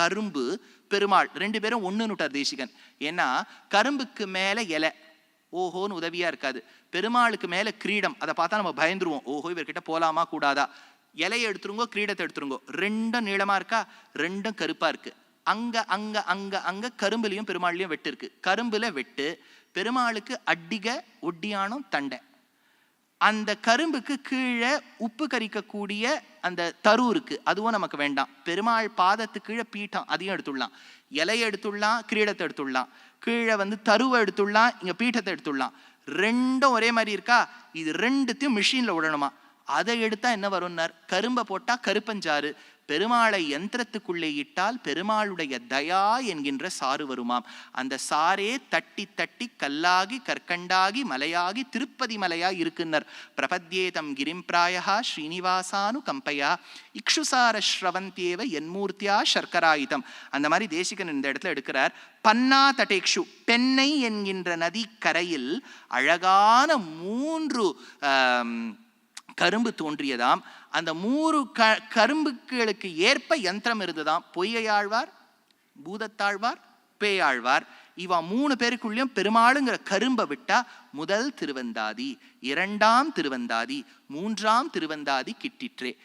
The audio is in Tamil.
கரும்பு பெருமாள். ரெண்டு பேரும் ஒண்ணுன்னுட்டார் தேசிகன். ஏன்னா கரும்புக்கு மேலே இலை. ஓஹோன்னு உதவியாக இருக்காது. பெருமாளுக்கு மேலே கிரீடம். அதை பார்த்தா நம்ம பயந்துருவோம். ஓஹோ இவர்கிட்ட போகலாமா கூடாதா? இலையை எடுத்துருங்கோ கிரீடத்தை எடுத்துருங்கோ. ரெண்டும் நீளமாக இருக்கா? ரெண்டும் கருப்பாக இருக்கு. அங்கே அங்கே அங்கே அங்கே கரும்புலையும் பெருமாள்லையும் வெட்டு இருக்குது கரும்பில் வெட்டு பெருமாளுக்கு அடிக ஒட்டியானம் தண்டை. அந்த கரும்புக்கு கீழே உப்பு கரிக்கக்கூடிய அந்த தரு இருக்கு. அதுவும் நமக்கு வேண்டாம். பெருமாள் பாதத்துக்கு கீழே பீட்டம் அதையும் எடுத்துடலாம். இலையை எடுத்துடலாம் கிரீடத்தை எடுத்துடலாம். கீழே வந்து தருவை எடுத்துடலாம் இங்கே பீட்டத்தை எடுத்துடலாம். ரெண்டும் ஒரே மாதிரி இருக்கா? இது ரெண்டுத்தையும் மிஷினில் விடணுமா? அதை எடுத்தா என்ன வரும்னார்? கரும்பை போட்டா கருப்பஞ்சாறு. பெருமாளை யந்திரத்துக்குள்ளே இட்டால் பெருமாளுடைய தயா என்கின்ற சாறு வருமாம். அந்த சாரே தட்டி தட்டி கல்லாகி கற்கண்டாகி மலையாகி திருப்பதி மலையா இருக்குன்னர். பிரபத்யேதம் கிரிம் பிராயா ஸ்ரீனிவாசானு கம்பையா. இக்ஷுசார ஸ்ரவந்தேவ என்மூர்த்தியா சர்க்கராயுதம். அந்த மாதிரி தேசிகன் இந்த இடத்துல எடுக்கிறார். பன்னா தடேக்ஷு பெண்ணை என்கின்ற நதி கரையில் அழகான மூன்று கரும்பு தோன்றியதாம். அந்த மூறு க கரும்புகளுக்கு ஏற்ப யந்திரம் இருந்ததாம். பொய்யாழ்வார் பூதத்தாழ்வார் பேயாழ்வார் இவா மூணு பேருக்குள்ளேயும் பெருமாளுங்கிற கரும்பை விட்டா முதல் திருவந்தாதி இரண்டாம் திருவந்தாதி மூன்றாம் திருவந்தாதி கிட்டிற்றே.